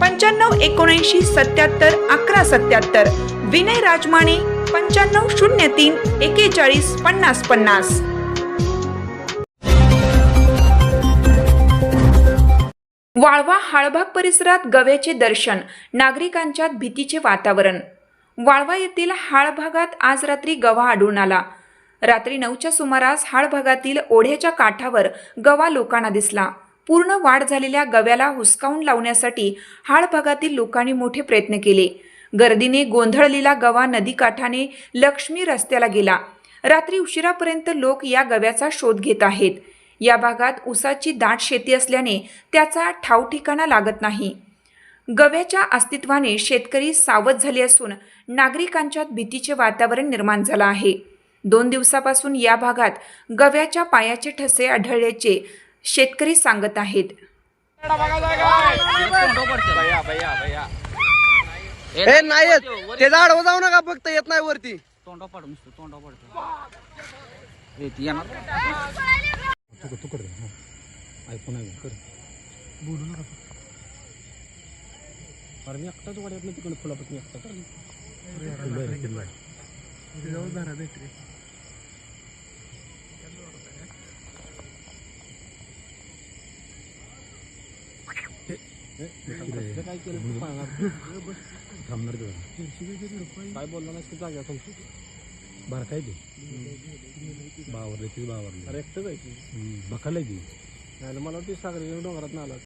पंच्याण्णव एकोणऐंशी सत्याहत्तर अकरा सत्याहत्तर. विनय राजमाने पंच्याण्णव शून्य तीन एकेचाळीस पन्नास पन्नास. वाळवा हाळभाग परिसरात गव्याचे दर्शन नागरिकांच्यात भीतीचे वातावरण. वाळवा येथील हाळ भागात आज रात्री गवा आढळून आला. रात्री नऊच्या सुमारास हाळ भागातील ओढ्याच्या काठावर गवा लोकांना दिसला. पूर्ण वाढ झालेल्या गव्याला हुसकावून लावण्यासाठी हाळ भागातील लोकांनी मोठे प्रयत्न केले. गर्दीने गोंधळलेला गवा नदीकाठाने लक्ष्मी रस्त्याला गेला. रात्री उशिरापर्यंत लोक या गव्याचा शोध घेत आहेत. या भागात ऊसाची दाट शेती असल्याने त्याचा ठाव ठिकाणा लागत नाही. गव्याच्या अस्तित्वाने शेतकरी सावध झाले असून नागरिकांच्यात भीतीचे वातावरण निर्माण झालं आहे. दोन दिवसापासून या भागात गव्याच्या पायाचे ठसे आढळल्याचे शेतकरी सांगत आहेत. हे नाही येत ते झाड जाऊ नका फक्त येत नाही वरती. तोंडा पाड नुसतं तोंडा पाडतो. येते येणार. ऐकून ऐकून कर बोलू नका अरे मी एकटाच वाड्यात नाही तिकडे फुलापत मी एकटा काय केलं थांबणार काय बोलला नाही जागा तुमची बरं काय ते बावरले तीच बावरले अरे एकटंच आहे की बघायला ती मला वाटतं सागरी डोंगरात आला